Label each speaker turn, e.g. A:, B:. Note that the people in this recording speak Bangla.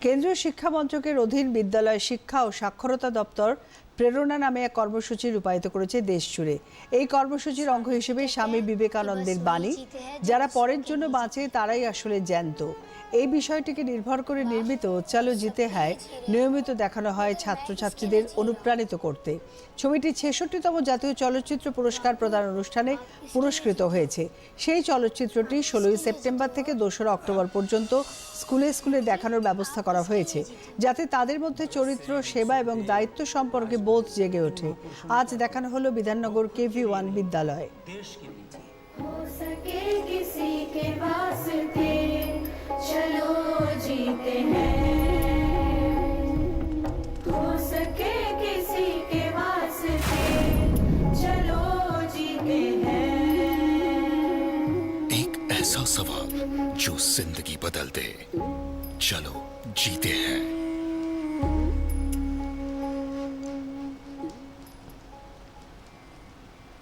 A: কেন্দ্রীয় শিক্ষা মন্ত্রকের অধীন বিদ্যালয় শিক্ষা ও সাক্ষরতা দপ্তর প্রেরণা নামে এক কর্মসূচি রূপায়িত করেছে দেশ জুড়ে। এই কর্মসূচির অঙ্গ হিসেবে স্বামী বিবেকানন্দের বাণী, যারা পরের জন্য বাঁচে তারাই আসলে জ্যান্ত। এই বিষয়টিকে নির্ভর করে নির্মিত চলো জিতে হ্যায় নিয়মিত দেখানো হয় ছাত্রছাত্রীদের অনুপ্রাণিত করতে। ছবিটি ছেষট্টিতম জাতীয় চলচ্চিত্র পুরস্কার প্রদান অনুষ্ঠানে পুরস্কৃত হয়েছে। সেই চলচ্চিত্রটি ষোলোই সেপ্টেম্বর থেকে দোসরা অক্টোবর পর্যন্ত স্কুলে স্কুলে দেখানোর ব্যবস্থা করা হয়েছে, যাতে তাদের মধ্যে চরিত্র, সেবা এবং দায়িত্ব সম্পর্কে বোধ জেগে ওঠে আজ দেখানো হলো বিধাননগর কেভি ওয়ান বিদ্যালয়
B: हो सके किसी के वास्ते चलो जीते हैं हो सके किसी के वास्ते चलो जीते हैं
C: एक ऐसा सवाल जो जिंदगी बदल दे चलो जीते हैं